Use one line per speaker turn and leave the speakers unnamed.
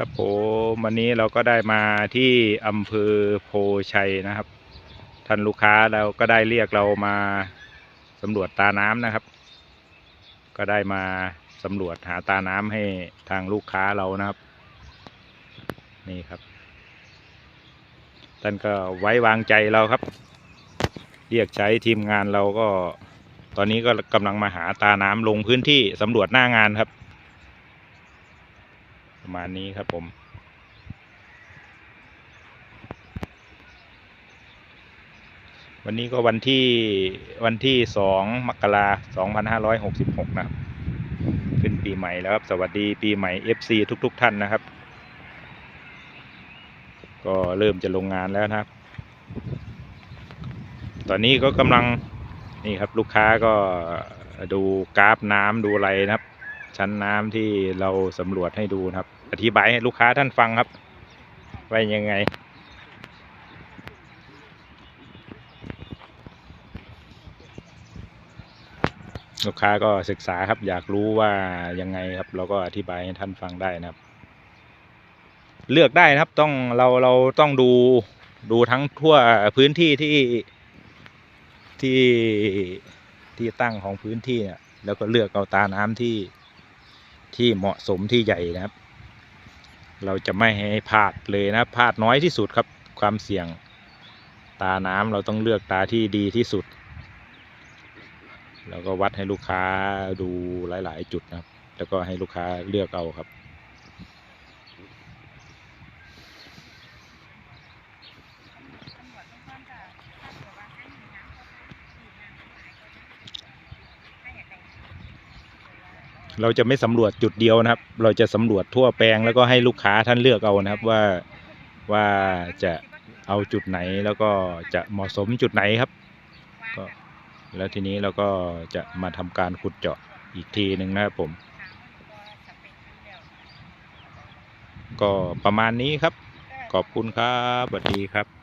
ครับผมวันนี้เราก็ได้มาที่อำเภอโพชัยนะครับ ท่านลูกค้าเราก็ได้เรียกเรามาสำรวจตาน้ำนะครับ ก็ได้มาสำรวจหาตาน้ำให้ทางลูกค้าเรานะครับ นี่ครับ ท่านก็ไว้วางใจเราครับ เรียกใช้ทีมงานเราก็ ตอนนี้ก็กำลังมาหาตาน้ำลงพื้นที่สำรวจหน้างานครับ ประมาณนี้ครับผม วันนี้ก็วันที่วันที่สองมกราสองพันห้าร้อยหกสิบหกนะครับ ขึ้นปีใหม่แล้วครับ สวัสดีปีใหม่ FC ทุกๆท่านนะครับ ก็เริ่มจะลงงานแล้วนะครับ ตอนนี้ก็กำลังนี่ครับลูกค้าก็ดูกราฟน้ำดูอะไรนะครับ ชั้นน้ำที่เราสำรวจให้ดูครับ อธิบายให้ลูกค้าท่านฟังครับว่ายังไง ลูกค้าก็ศึกษาครับ อยากรู้ว่ายังไงครับ เราก็อธิบายให้ท่านฟังได้นะครับ เลือกได้นะครับต้องเราเราต้องดูดูทั้งทั่วพื้นที่ที่ที่ที่ตั้งของพื้นที่เนี่ยแล้วก็เลือกเอาตาน้ำที่ ที่เหมาะสมที่ใหญ่นะครับ เราจะไม่ให้พลาดเลยนะพลาดน้อยที่สุดครับความเสี่ยงตาน้ำเราต้องเลือกตาที่ดีที่สุด แล้วก็วัดให้ลูกค้าดูหลาย ๆ จุดนะครับ แล้วก็ให้ลูกค้าเลือกเอาครับ เราจะไม่สำรวจจุดเดียวนะครับ เราจะสำรวจทั่วแปลงแล้วก็ให้ลูกค้าท่านเลือกเอานะครับว่าว่าจะเอาจุดไหนแล้วก็จะเหมาะสมจุดไหนครับก็แล้วทีนี้เราก็จะมาทำการขุดเจาะอีกทีหนึ่งนะครับผม ก็ประมาณนี้ครับ ขอบคุณครับสวัสดีครับ